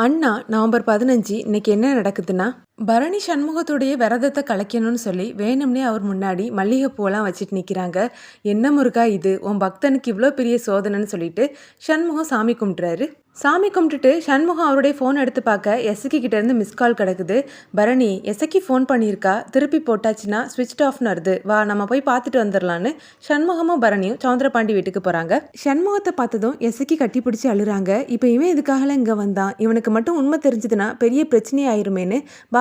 அண்ணா November பதினஞ்சு இன்னைக்கு என்ன நடக்குதுன்னா? பரணி சண்முகத்துடைய விரதத்தை கலைக்கணும்னு சொல்லி வேணும்னே அவர் முன்னாடி மல்லிகைப்பூவெல்லாம் வச்சுட்டு நிற்கிறாங்க என்ன முருகா இது? உன் பக்தனுக்கு இவ்வளோ பெரிய சோதனைன்னு சொல்லிட்டு சண்முகம் சாமி கும்பிட்றாரு. சாமி கும்பிட்டுட்டு சண்முகம் அவருடைய ஃபோன் எடுத்து பார்க்க எசக்கி கிட்டேருந்து மிஸ் கால் கிடக்குது. பரணி எசக்கி ஃபோன் பண்ணியிருக்கா? திருப்பி போட்டாச்சுன்னா ஸ்விட்ச் ஆஃப்னு வருது. வா நம்ம போய் பார்த்துட்டு வந்துடலான்னு சண்முகமும் பரணியும் சவுந்தரபாண்டி வீட்டுக்கு போகிறாங்க சண்முகத்தை பார்த்ததும் எசக்கி கட்டி பிடிச்சி அழுறாங்க. இப்போ இவன் இதுக்காகலாம் இங்கே வந்தான்? இவனுக்கு மட்டும் உண்மை தெரிஞ்சதுன்னா பெரிய பிரச்சனை ஆயிருமேன்னு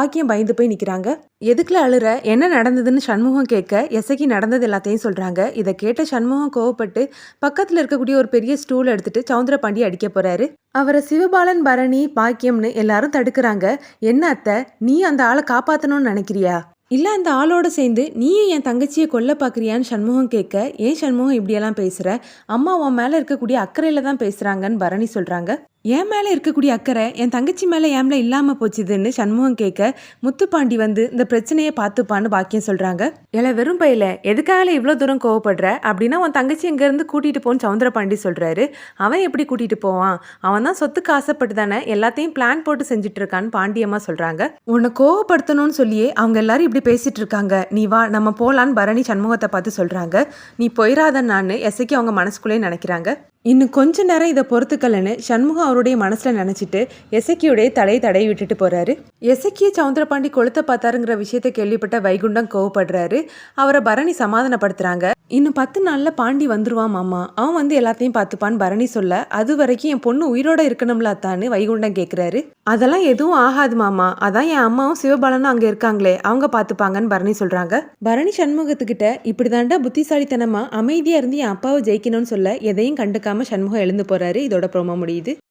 பாக்கியம் பயந்து போய் நிற்கிறாங்க எதுக்குல அழுற? என்ன நடந்ததுன்னு சண்முகம் கேட்க எசக்கி நடந்தது எல்லாத்தையும் சொல்கிறாங்க இதை கேட்ட சண்முகம் கோவப்பட்டு பக்கத்தில் இருக்கக்கூடிய ஒரு பெரிய ஸ்டூல் எடுத்துட்டு சவுந்தரபாண்டி அடிக்க போகிறாரு அவரை சிவபாலன் பரணி பாக்கியம்னு எல்லாரும் தடுக்கிறாங்க. என்ன அத்தை? நீ அந்த ஆளை காப்பாற்றணும்னு நினைக்கிறியா? இல்லை அந்த ஆளோட சேர்ந்து நீயும் என் தங்கச்சியை கொல்ல பார்க்குறியான்னு சண்முகம் கேட்க ஏன் சண்முகம் இப்படியெல்லாம் பேசுகிற அம்மா உன் மேலே இருக்கக்கூடிய அக்கறையில் தான் பேசுகிறாங்கன்னு பரணி சொல்கிறாங்க என் மேலே இருக்கக்கூடிய அக்கறை என் தங்கச்சி மேலே ஏம்ல இல்லாமல் போச்சுதுன்னு சண்முகம் கேட்க முத்துப்பாண்டி வந்து இந்த பிரச்சனையை பார்த்துப்பான்னு பாக்கியம் சொல்கிறாங்க இல்லை வெறும் பையில எதுக்காக இவ்வளோ தூரம் கோவப்படுற? அப்படின்னா உன் தங்கச்சி இங்கேருந்து கூட்டிகிட்டு போன்னு சவுந்தரபாண்டி சொல்கிறாரு அவன் எப்படி கூட்டிகிட்டு போவான்? அவன் தான் சொத்துக்கு ஆசைப்பட்டு தானே எல்லாத்தையும் பிளான் போட்டு செஞ்சுட்டு இருக்கான்னு பாண்டியம்மா சொல்கிறாங்க உன்னை கோவப்படுத்தணும்னு சொல்லியே அவங்க எல்லாரும் இப்படி பேசிட்டு இருக்காங்க. நீ வா நம்ம போகலான்னு பரணி சண்முகத்தை பார்த்து சொல்கிறாங்க நீ போயிடாத நான் எசைக்கு அவங்க மனசுக்குள்ளேயே நினைக்கிறாங்க. இன்னும் கொஞ்ச நேரம் இதை பொறுத்துக்கலன்னு சண்முகம் அவருடைய மனசில் நினச்சிட்டு எசக்கியுடைய தலையை தடவி விட்டுட்டு போகிறாரு எசக்கியை சவுந்தரபாண்டி கொளுத்த பார்த்தாருங்கிற விஷயத்தை கேள்விப்பட்ட வைகுண்டம் கோவப்படுறாரு. அவரை பரணி சமாதானப்படுத்துறாங்க. இன்னும் பத்து நாளில் பாண்டி வந்துருவான் மாமா. அவன் வந்து எல்லாத்தையும் பார்த்துப்பான்னு பரணி சொல்ல அது வரைக்கும் என் பொண்ணு உயிரோட இருக்கணும்ல அத்தான்னு வைகுண்டம் கேட்குறாரு அதெல்லாம் எதுவும் ஆகாது மாமா. அதான் என் அம்மாவும் சிவபாலனும் அங்கே இருக்காங்களே அவங்க பார்த்துப்பாங்கன்னு பரணி சொல்கிறாங்க பரணி சண்முகத்துக்கிட்ட இப்படி தாண்டா புத்திசாலித்தனமாக அமைதியாக இருந்து என் அப்பாவை ஜெயிக்கணும்னு சொல்ல எதையும் கண்டுக்காம சண்முகம் எழுந்து போகிறாரு இதோட ப்ரோமோ முடியுது.